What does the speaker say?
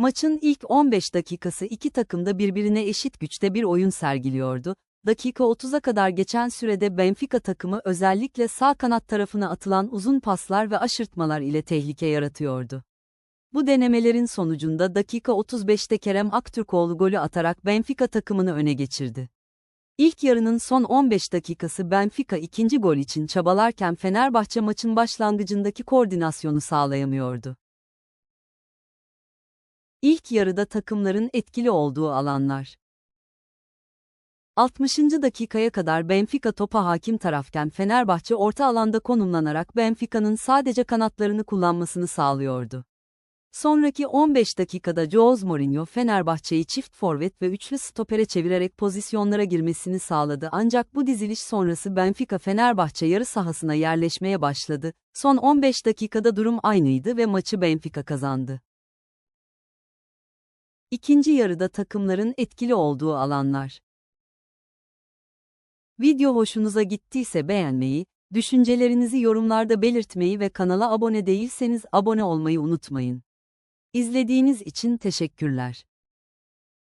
Maçın ilk 15 dakikası iki takım da birbirine eşit güçte bir oyun sergiliyordu. Dakika 30'a kadar geçen sürede Benfica takımı özellikle sağ kanat tarafına atılan uzun paslar ve aşırtmalar ile tehlike yaratıyordu. Bu denemelerin sonucunda dakika 35'te Kerem Aktürkoğlu golü atarak Benfica takımını öne geçirdi. İlk yarının son 15 dakikası Benfica ikinci gol için çabalarken Fenerbahçe maçın başlangıcındaki koordinasyonu sağlayamıyordu. İlk yarıda takımların etkili olduğu alanlar. 60. dakikaya kadar Benfica topa hakim tarafken Fenerbahçe orta alanda konumlanarak Benfica'nın sadece kanatlarını kullanmasını sağlıyordu. Sonraki 15 dakikada Jose Mourinho Fenerbahçe'yi çift forvet ve üçlü stopere çevirerek pozisyonlara girmesini sağladı ancak bu diziliş sonrası Benfica Fenerbahçe yarı sahasına yerleşmeye başladı. Son 15 dakikada durum aynıydı ve maçı Benfica kazandı. İkinci yarıda takımların etkili olduğu alanlar. Video hoşunuza gittiyse beğenmeyi, düşüncelerinizi yorumlarda belirtmeyi ve kanala abone değilseniz abone olmayı unutmayın. İzlediğiniz için teşekkürler.